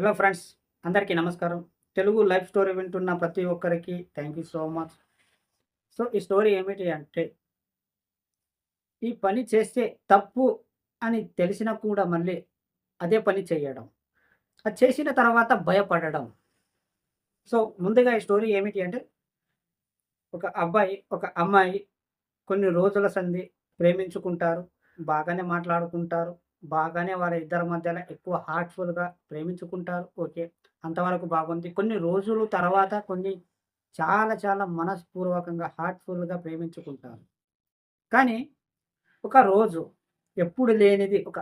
Hello friends అందరికీ నమస్కారం. Telugu life story వింటున్న ప్రతి ఒక్కరికి thank you so much so ఈ స్టోరీ ఏమిటి అంటే ఈ పని చేస్తే తప్పు అని తెలిసినా కూడా మళ్ళీ అదే పని చేయడం. అది చేసిన తర్వాత భయపడడం. సో ముందుగా ఈ స్టోరీ ఏమిటి అంటే ఒక అబ్బాయి ఒక అమ్మాయి కొన్ని రోజుల సంధి ప్రేమించుకుంటారు బాగానే మాట్లాడుకుంటారు. బాగానే వాళ్ళ ఇద్దరి మధ్యలో ఎక్కువ హార్ట్ఫుల్గా ప్రేమించుకుంటారు. ఓకే. అంతవరకు బాగుంది. కొన్ని రోజులు తర్వాత కొన్ని చాలా చాలా మనస్పూర్వకంగా హార్ట్ఫుల్గా ప్రేమించుకుంటారు. కానీ ఒక రోజు ఎప్పుడు లేనిది ఒక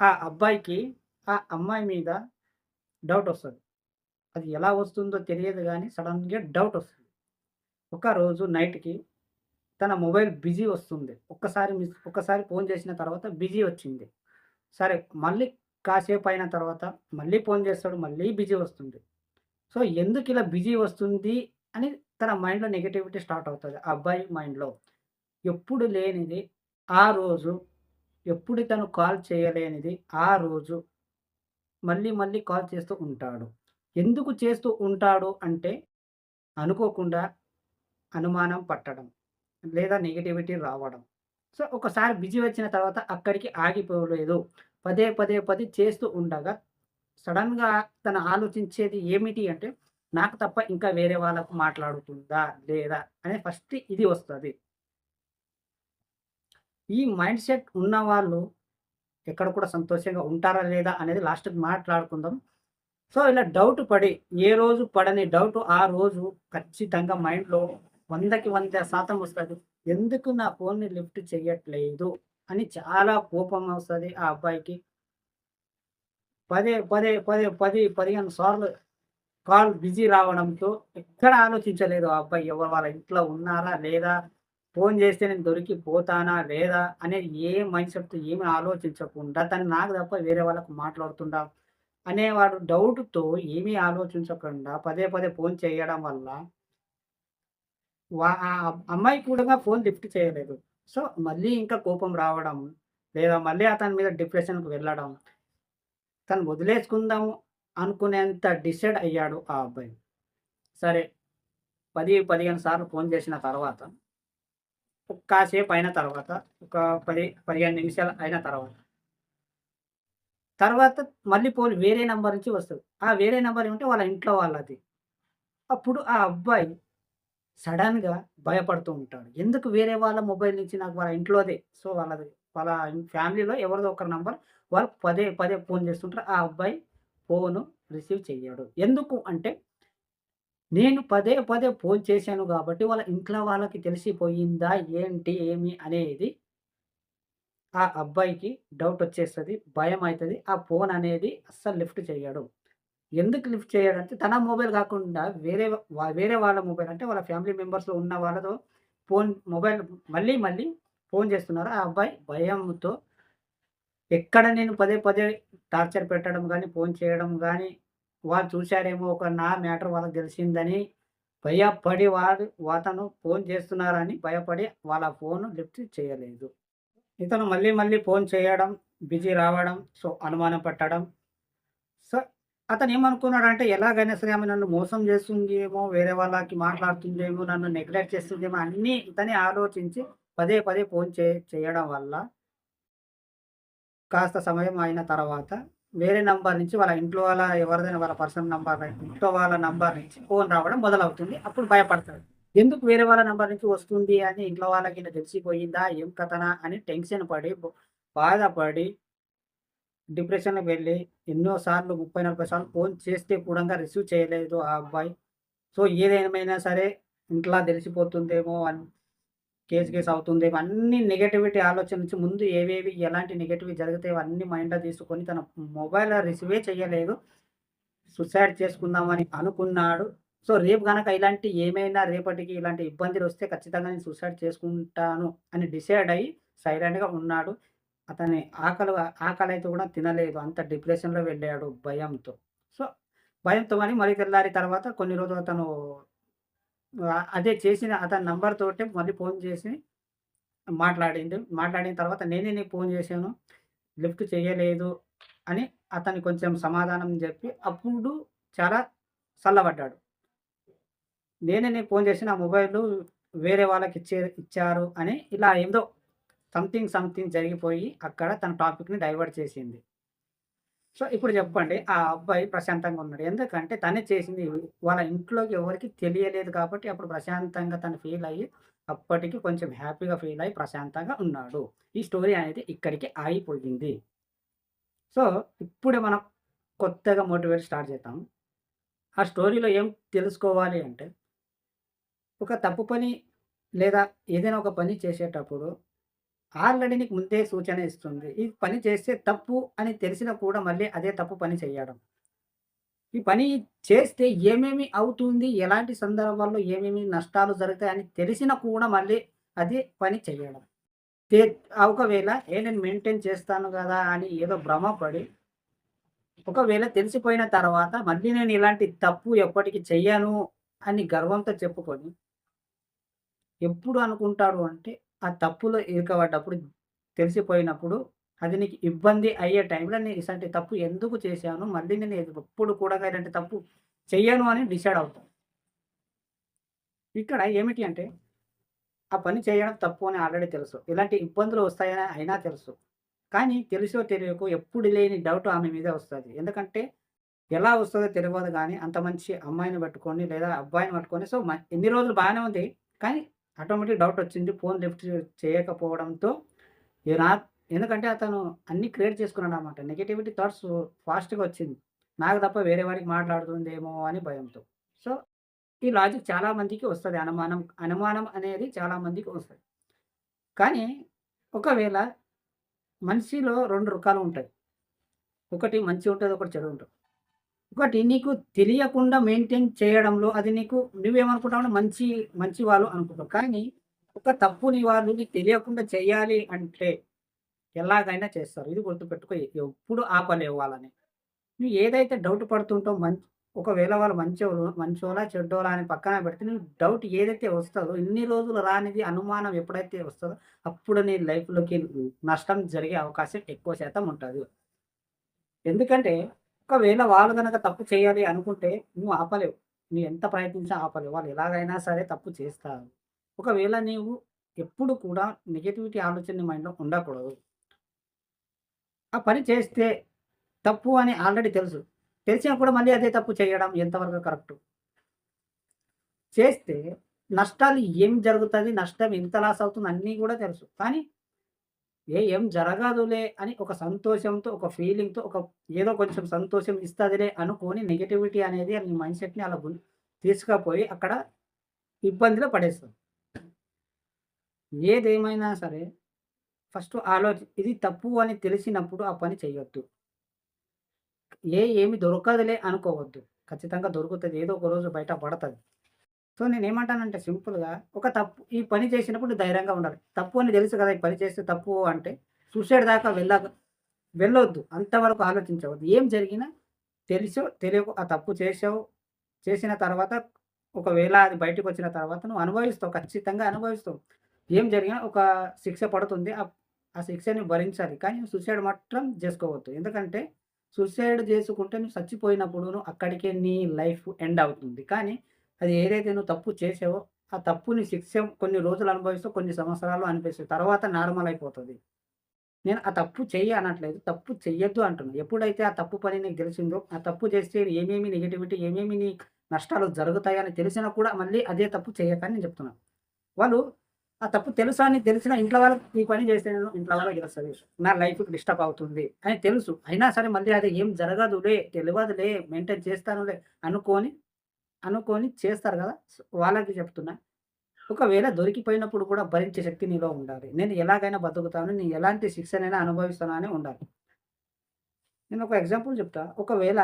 ఆ అబ్బాయికి ఆ అమ్మాయి మీద డౌట్ వస్తుంది. అది ఎలా వస్తుందో తెలియదు కానీ సడన్గా డౌట్ వస్తుంది. ఒక రోజు నైట్కి తన మొబైల్ బిజీ వస్తుంది. ఒక్కసారి మిస్ ఒక్కసారి ఫోన్ చేసిన తర్వాత బిజీ వచ్చింది. సరే మళ్ళీ కాసేపు అయిన తర్వాత మళ్ళీ ఫోన్ చేస్తాడు మళ్ళీ బిజీ వస్తుంది. సో ఎందుకు ఇలా బిజీ వస్తుంది అని తన మైండ్లో నెగిటివిటీ స్టార్ట్ అవుతుంది. ఆ అబ్బాయి మైండ్లో ఎప్పుడు లేనిది ఆ రోజు ఎప్పుడు తను కాల్ చేయలేనిది ఆ రోజు మళ్ళీ మళ్ళీ కాల్ చేస్తూ ఉంటాడు. ఎందుకు చేస్తూ ఉంటాడు అంటే అనుకోకుండా అనుమానం పట్టడం లేదా నెగిటివిటీ రావడం. సో ఒకసారి బిజీ వచ్చిన తర్వాత అక్కడికి ఆగిపోలేదు. పదే పదే పదే చేస్తూ ఉండగా సడన్గా తను ఆలోచించేది ఏమిటి అంటే నాకు తప్ప ఇంకా వేరే వాళ్ళకు మాట్లాడుతుందా లేదా అనే ఫస్ట్ ఇది వస్తుంది. ఈ మైండ్ సెట్ ఉన్న వాళ్ళు ఎక్కడ కూడా సంతోషంగా ఉంటారా లేదా అనేది లాస్ట్కి మాట్లాడుకుందాం. సో ఇలా డౌట్ పడి ఏ రోజు పడని డౌట్ ఆ రోజు ఖచ్చితంగా మైండ్లో వందకి వంద శాతం వస్తుంది. ఎందుకు నా ఫోన్ని లిఫ్ట్ చేయట్లేదు అని చాలా కోపం వస్తుంది ఆ అబ్బాయికి. పదే పదే పదే పది పదిహేను సార్లు కాల్ బిజీ రావడంతో ఎక్కడ ఆలోచించలేదు ఆ అబ్బాయి. ఎవరు వాళ్ళ ఇంట్లో ఉన్నారా లేదా? ఫోన్ చేస్తే నేను దొరికిపోతానా లేదా? అనేది ఏ మైండ్ సెట్తో ఏమి ఆలోచించకుండా తను నాకు తప్ప వేరే వాళ్ళకు మాట్లాడుతుండా అనేవాడు డౌట్తో ఏమీ ఆలోచించకుండా పదే పదే ఫోన్ చేయడం వల్ల ఆ అమ్మాయి కూడా ఫోన్ లిఫ్ట్ చేయలేదు. సో మళ్ళీ ఇంకా కోపం రావడం లేదా మళ్ళీ అతని మీద డిప్రెషన్కి వెళ్ళడం తను వదిలేసుకుందాము అనుకునేంత డిసైడ్ అయ్యాడు ఆ అబ్బాయి. సరే పది పదిహేను సార్లు ఫోన్ చేసిన తర్వాత కాసేపు అయిన తర్వాత ఒక పది పదిహేను నిమిషాలు అయిన తర్వాత తర్వాత మళ్ళీ పోలి వేరే నెంబర్ నుంచి వస్తుంది. ఆ వేరే నెంబర్ ఏమంటే వాళ్ళ ఇంట్లో వాళ్ళది. అప్పుడు ఆ అబ్బాయి సడన్గా భయపడుతూ ఉంటాడు. ఎందుకు వేరే వాళ్ళ మొబైల్ నుంచి నాకు వాళ్ళ ఇంట్లోదే? సో వాళ్ళది వాళ్ళ ఫ్యామిలీలో ఎవరిదో ఒకరి నంబర్ వాళ్ళు పదే పదే ఫోన్ చేస్తుంటారు. ఆ అబ్బాయి ఫోను రిసీవ్ చెయ్యడు. ఎందుకు అంటే నేను పదే పదే ఫోన్ చేశాను కాబట్టి వాళ్ళ ఇంట్లో వాళ్ళకి తెలిసిపోయిందా ఏంటి ఏమి అనేది ఆ అబ్బాయికి డౌట్ వచ్చేస్తుంది భయం అవుతుంది ఆ ఫోన్ అనేది అస్సలు లిఫ్ట్ చేయడు ఎందుకు లిఫ్ట్ చేయాలంటే తన మొబైల్ కాకుండా వేరే వేరే వాళ్ళ మొబైల్ అంటే వాళ్ళ ఫ్యామిలీ మెంబర్స్లో ఉన్న వాళ్ళతో ఫోన్ మొబైల్ మళ్ళీ మళ్ళీ ఫోన్ చేస్తున్నారు. ఆ అబ్బాయి భయంతో ఎక్కడ నేను పదే పదే టార్చర్ పెట్టడం కానీ ఫోన్ చేయడం కానీ వాళ్ళు చూశారేమో ఒక నా మ్యాటర్ వాళ్ళకి తెలిసిందని భయపడి వాడు అతను ఫోన్ చేస్తున్నారని భయపడి వాళ్ళ ఫోన్ లిఫ్ట్ చేయలేదు. ఇతను మళ్ళీ మళ్ళీ ఫోన్ చేయడం బిజీ రావడం సో అనుమానం పట్టడం అతను ఏమనుకున్నాడంటే ఎలాగైనా సరే ఆమె నన్ను మోసం చేస్తుందేమో వేరే వాళ్ళకి మాట్లాడుతుందేమో నన్ను నెగ్లెక్ట్ చేస్తుందేమో అన్నీ ఇతనే ఆలోచించి పదే పదే ఫోన్ చే చేయడం వల్ల కాస్త సమయం అయిన తర్వాత వేరే నంబర్ నుంచి వాళ్ళ ఇంట్లో వాళ్ళ ఎవరిదైనా వాళ్ళ పర్సనల్ నంబర్ ఇంట్లో వాళ్ళ నంబర్ నుంచి ఫోన్ రావడం మొదలవుతుంది. అప్పుడు భయపడతాడు. ఎందుకు వేరే వాళ్ళ నంబర్ నుంచి వస్తుంది అని ఇంట్లో వాళ్ళకి తెలిసిపోయిందా ఏం కథనా అని టెన్షన్ పడి బాధపడి డిప్రెషన్కి వెళ్ళి ఎన్నోసార్లు ముప్పై నలభై సార్లు ఫోన్ చేస్తే కూడా రిసీవ్ చేయలేదు ఆ అబ్బాయి. సో ఏదేమైనా సరే ఇంట్లో తెలిసిపోతుందేమో అని కేసు కేసు అవుతుందేమో అన్ని నెగటివిటీ ఆలోచన నుంచి ముందు ఏవేవి ఎలాంటి నెగటివ్ జరిగితే అన్ని మైండ్లో తీసుకొని తన మొబైల్ రిసీవే చేయలేదు. సుసైడ్ చేసుకుందామని అనుకున్నాడు. సో రేపు కనుక ఇలాంటి ఏమైనా రేపటికి ఇలాంటి ఇబ్బందులు వస్తే ఖచ్చితంగా నేను సూసైడ్ చేసుకుంటాను అని డిసైడ్ అయ్యి సైలెంట్గా ఉన్నాడు. అతని ఆకలి ఆకలి అయితే కూడా తినలేదు. అంత డిప్రెషన్లో వెళ్ళాడు భయంతో. సో భయంతో అని మరి తెల్లారి తర్వాత కొన్ని రోజులు అతను అదే చేసిన అతని నంబర్ తోటి మళ్ళీ ఫోన్ చేసి మాట్లాడింది. మాట్లాడిన తర్వాత నేనే నీకు ఫోన్ చేశాను. లిఫ్ట్ చేయలేదు అని అతని కొంచెం సమాధానం చెప్పి అప్పుడు చాలా చల్లబడ్డాడు. నేనే నీకు ఫోన్ చేసి నా మొబైల్ వేరే వాళ్ళకి ఇచ్చే ఇచ్చారు అని ఇలా ఏందో సంథింగ్ సంథింగ్ జరిగిపోయి అక్కడ తన టాపిక్ని డైవర్ట్ చేసింది. సో ఇప్పుడు చెప్పండి ఆ అబ్బాయి ప్రశాంతంగా ఉన్నాడు. ఎందుకంటే తనే చేసింది వాళ్ళ ఇంట్లోకి ఎవరికి తెలియలేదు కాబట్టి అప్పుడు ప్రశాంతంగా తను ఫీల్ అయ్యి అప్పటికి కొంచెం హ్యాపీగా ఫీల్ అయ్యి ప్రశాంతంగా ఉన్నాడు. ఈ స్టోరీ అనేది ఇక్కడికి ఆగిపోయింది. సో ఇప్పుడే మనం కొత్తగా మోటివేట్ స్టార్ట్ చేద్దాం. ఆ స్టోరీలో ఏం తెలుసుకోవాలి అంటే ఒక తప్పు పని లేదా ఏదైనా ఒక పని చేసేటప్పుడు ఆల్రెడీ నీకు ముందే సూచన ఇస్తుంది. ఈ పని చేస్తే తప్పు అని తెలిసినా కూడా మళ్ళీ అదే తప్పు పని చేయడం. ఈ పని చేస్తే ఏమేమి అవుతుంది? ఎలాంటి సందర్భాల్లో ఏమేమి నష్టాలు జరుగుతాయి అని తెలిసినా కూడా మళ్ళీ అదే పని చేయడం. ఒకవేళ ఏ నేను మెయింటైన్ చేస్తాను కదా అని ఏదో భ్రమపడి ఒకవేళ తెలిసిపోయిన తర్వాత మళ్ళీ నేను ఇలాంటి తప్పు ఎప్పటికి చెయ్యను అని గర్వంతో చెప్పుకొని ఎప్పుడు అనుకుంటాడు అంటే ఆ తప్పులో ఇరుకబడ్డప్పుడు తెలిసిపోయినప్పుడు అది నీకు ఇబ్బంది అయ్యే టైంలో నేను ఇలాంటి తప్పు ఎందుకు చేశాను? మళ్ళీ నేను ఎప్పుడు కూడా ఇలాంటి తప్పు చెయ్యను అని డిసైడ్ అవుతాను ఇక్కడ ఏమిటి అంటే ఆ పని చేయడం తప్పు అని ఆల్రెడీ తెలుసు. ఇలాంటి ఇబ్బందులు వస్తాయని అయినా తెలుసు. కానీ తెలుసో తెలియకో ఎప్పుడు లేని డౌట్ ఆమె మీదే వస్తుంది. ఎందుకంటే ఎలా వస్తుందో తెలియదు కానీ అంత మంచి అమ్మాయిని పట్టుకొని లేదా అబ్బాయిని పట్టుకొని సో ఎన్ని రోజులు బాగానే ఉంది. కానీ ఆటోమేటిక్ డౌట్ వచ్చింది. ఫోన్ లిఫ్ట్ చేయకపోవడంతో నా ఎందుకంటే అతను అన్ని క్రియేట్ చేసుకున్నాడు అనమాట నెగిటివిటీ థాట్స్ ఫాస్ట్గా వచ్చింది. నాకు తప్ప వేరే వాడికి మాట్లాడుతుందేమో అని భయంతో. సో ఈ లాజిక్ చాలామందికి వస్తుంది. అనుమానం అనుమానం అనేది చాలామందికి వస్తుంది. కానీ ఒకవేళ మనిషిలో రెండు రకాలు ఉంటాయి. ఒకటి మంచి ఉంటుంది ఒకటి చెడు ఉంటుంది. ఒకటి నీకు తెలియకుండా మెయింటైన్ చేయడంలో అది నీకు నువ్వేమనుకుంటావు మంచి మంచి వాళ్ళు అనుకుంటావు. కానీ ఒక తప్పుని వాళ్ళు నీకు తెలియకుండా చేయాలి అంటే ఎలాగైనా చేస్తారు. ఇది గుర్తుపెట్టుకో ఎప్పుడు ఆపలేవు వాళ్ళని నువ్వు ఏదైతే డౌట్ పడుతుంటావు మంచి ఒకవేళ వాళ్ళు మంచోళ్ళు మంచోలా చెడ్డోలా అని పక్కన పెడితే నువ్వు డౌట్ ఏదైతే వస్తుందో ఇన్ని రోజులు రానిది అనుమానం ఎప్పుడైతే వస్తుందో అప్పుడు నీ లైఫ్లోకి నష్టం జరిగే అవకాశం ఎక్కువ శాతం ఉంటుంది. ఎందుకంటే ఒకవేళ వాళ్ళు కనుక తప్పు చేయాలి అనుకుంటే నువ్వు ఆపలేవు. నువ్వు ఎంత ప్రయత్నించినా ఆపలేవు. వాళ్ళు ఎలాగైనా సరే తప్పు చేస్తారు. ఒకవేళ నీవు ఎప్పుడు కూడా నెగటివిటీ ఆలోచన మైండ్లో ఉండకూడదు. ఆ పని చేస్తే తప్పు అని ఆల్రెడీ తెలుసు. తెలిసినా కూడా మళ్ళీ అదే తప్పు చేయడం ఎంతవరకు కరెక్ట్? చేస్తే నష్టాలు ఏం జరుగుతుంది నష్టం ఎంత లాస్ అవుతుంది? అన్నీ కూడా తెలుసు. కానీ ఏ ఏం జరగదులే అని ఒక సంతోషంతో ఒక ఫీలింగ్తో ఒక ఏదో కొంచెం సంతోషం ఇస్తుందిలే అనుకొని నెగిటివిటీ అనేది నీ మైండ్ సెట్ని అలా తీసుకుపోయి అక్కడ ఇబ్బందిలో పడేస్తుంది ఏదేమైనా సరే ఫస్ట్ ఆలోచి ఇది తప్పు అని తెలిసినప్పుడు ఆ పని చేయొద్దు ఏ ఏమి దొరకదులే అనుకోవద్దు. ఖచ్చితంగా దొరుకుతుంది. ఏదో ఒక రోజు బయట పడుతుంది. సో నేను ఏమంటానంటే సింపుల్గా ఒక తప్పు ఈ పని చేసినప్పుడు ధైర్యంగా ఉండాలి. తప్పు అని తెలుసు కదా ఈ పని చేస్తే తప్పు అంటే సూసైడ్ దాకా వెళ్ళ వెళ్ళొద్దు. అంతవరకు ఆలోచించవద్దు. ఏం జరిగినా తెలుసో తెలియకు ఆ తప్పు చేసావు చేసిన తర్వాత ఒకవేళ అది బయటకు వచ్చిన తర్వాత నువ్వు అనుభవిస్తావు ఖచ్చితంగా అనుభవిస్తావు. ఏం జరిగినా ఒక శిక్ష పడుతుంది ఆ శిక్షని భరించాలి. కానీ సూసైడ్ మాత్రం చేసుకోవద్దు. ఎందుకంటే సూసైడ్ చేసుకుంటే నువ్వు చచ్చిపోయినప్పుడు నువ్వు అక్కడికే నీ లైఫ్ ఎండ్ అవుతుంది. కానీ అది ఏదైతే నువ్వు తప్పు చేసావో ఆ తప్పుని శిక్ష కొన్ని రోజులు అనుభవిస్తూ కొన్ని సంవత్సరాలు అనిపిస్తుంది. తర్వాత నార్మల్ అయిపోతుంది. నేను ఆ తప్పు చెయ్యి అనట్లేదు. తప్పు చెయ్యొద్దు అంటున్నాను ఎప్పుడైతే ఆ తప్పు పని నీకు తెలిసిందో ఆ తప్పు చేస్తే ఏమేమి నెగిటివిటీ ఏమేమి నీ నష్టాలు జరుగుతాయని తెలిసినా కూడా మళ్ళీ అదే తప్పు చేయకని నేను చెప్తున్నాను వాళ్ళు ఆ తప్పు తెలుసా అని తెలిసిన ఇంట్లో వాళ్ళకి ఈ పని చేస్తే నేను ఇంట్లో వాళ్ళకి తెలుస్తుంది నా లైఫ్కి డిస్టర్బ్ అవుతుంది అని తెలుసు. అయినా సరే మళ్ళీ అది ఏం జరగదులే తెలియదులే మెయింటైన్ చేస్తానులే అనుకొని అనుకొని చేస్తారు కదా వాళ్ళకి చెప్తున్నా. ఒకవేళ దొరికిపోయినప్పుడు కూడా భరించే శక్తి నీలో ఉండాలి. నేను ఎలాగైనా బతుకుతాను నేను ఎలాంటి శిక్షనైనా అనుభవిస్తాను అని ఉండాలి. నేను ఒక ఎగ్జాంపుల్ చెప్తా. ఒకవేళ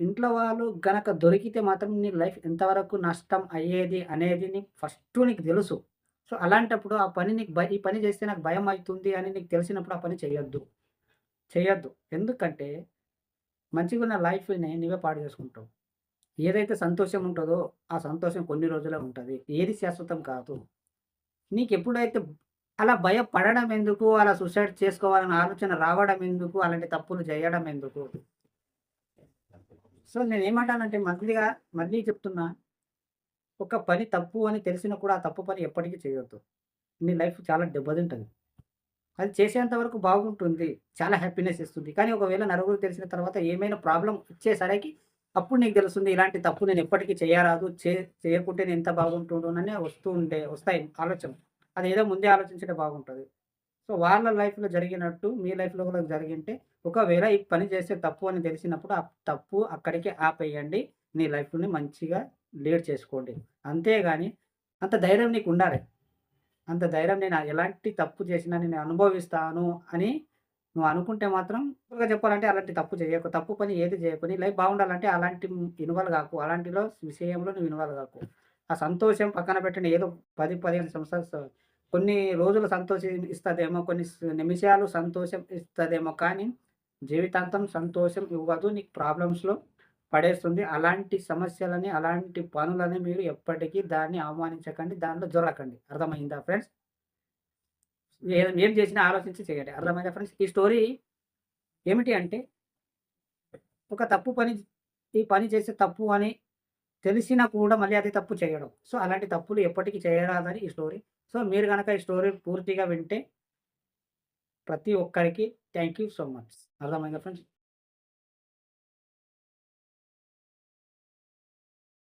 ఇంట్లో వాళ్ళు గనక దొరికితే మాత్రం నీ లైఫ్ ఎంతవరకు నష్టం అయ్యేది అనేది నీకు ఫస్ట్ నీకు తెలుసు. సో అలాంటప్పుడు ఆ పని నీకు భయ ఈ పని చేస్తే నాకు భయం అవుతుంది అని నీకు తెలిసినప్పుడు ఆ పని చేయొద్దు చేయొద్దు ఎందుకంటే మంచిగా ఉన్న లైఫ్ని నువ్వే పాడు చేసుకుంటావు. ఏదైతే సంతోషం ఉంటుందో ఆ సంతోషం కొన్ని రోజులే ఉంటుంది ఏది శాశ్వతం కాదు నీకు ఎప్పుడైతే అలా భయపడడం ఎందుకు? అలా సూసైడ్ చేసుకోవాలని ఆలోచన రావడం ఎందుకు? అలాంటి తప్పులు చేయడం ఎందుకు? సో, నేను ఏమంటానంటే మళ్ళీగా మళ్ళీ చెప్తున్నా. ఒక పని తప్పు అని తెలిసినా కూడా ఆ తప్పు పని ఎప్పటికీ చేయొద్దు. నీ లైఫ్ చాలా దెబ్బతింటుంది అది చేసేంత వరకు బాగుంటుంది. చాలా హ్యాపీనెస్ ఇస్తుంది. కానీ ఒకవేళ నలుగురు తెలిసిన తర్వాత ఏమైనా ప్రాబ్లం వచ్చేసరికి అప్పుడు నీకు తెలుస్తుంది. ఇలాంటి తప్పు నేను ఎప్పటికీ చేయరాదు. చే చేయకుంటే నేను ఎంత బాగుంటుండోనని వస్తూ ఉండే వస్తాయి ఆలోచన. అదేదో ముందే ఆలోచించడం బాగుంటుంది సో, వాళ్ళ లైఫ్‌లో జరిగినట్టు మీ లైఫ్‌లో కూడా జరిగింటే ఒకవేళ ఈ పని చేస్తే తప్పు అని తెలిసినప్పుడు ఆ తప్పు అక్కడికే ఆపేయండి. నీ లైఫ్‌ని మంచిగా లీడ్ చేసుకోండి. అంతేగాని అంత ధైర్యం నీకు ఉండాలి అంత ధైర్యం నేను ఎలాంటి తప్పు చేసినా నేను అనుభవిస్తాను అని నువ్వు అనుకుంటే మాత్రం సింపుల్‌గా చెప్పాలంటే అలాంటి తప్పు చేయకు. తప్పు పని ఏది చేయకుని లైఫ్ బాగుండాలంటే అలాంటి ఇన్వాల్వ్ కాకు అలాంటిలో విషయంలో నువ్వు ఇన్వాల్వ్ కాకు ఆ సంతోషం పక్కన పెట్టండి. ఏదో 10, 15 సంవత్సరాలు కొన్ని రోజులు సంతోషం ఇస్తుందేమో కొన్ని నిమిషాలు సంతోషం ఇస్తుందేమో కానీ జీవితాంతం సంతోషం ఇవ్వదు. నీకు ప్రాబ్లమ్స్‌లో పడేస్తుంది. అలాంటి సమస్యలని, అలాంటి పనులని మీరు ఎప్పటికీ దాన్ని అవమానించకండి. దాంట్లో జొరకండి అర్థమైందా ఫ్రెండ్స్? ఏం ఏం చేసినా ఆలోచించి చేయాలి అర్థమైందా ఫ్రెండ్స్? ఈ స్టోరీ ఏమిటి అంటే ఒక తప్పు పని ఈ పని చేసే తప్పు అని తెలిసినా కూడా మళ్ళీ అది తప్పు చేయడం. సో, అలాంటి తప్పులు ఎప్పటికీ చేయరాదని ఈ స్టోరీ. సో, మీరు కనుక ఈ స్టోరీ పూర్తిగా వింటే ప్రతి ఒక్కరికి థ్యాంక్ యూ సో మచ్. అర్థమైందా ఫ్రెండ్స్?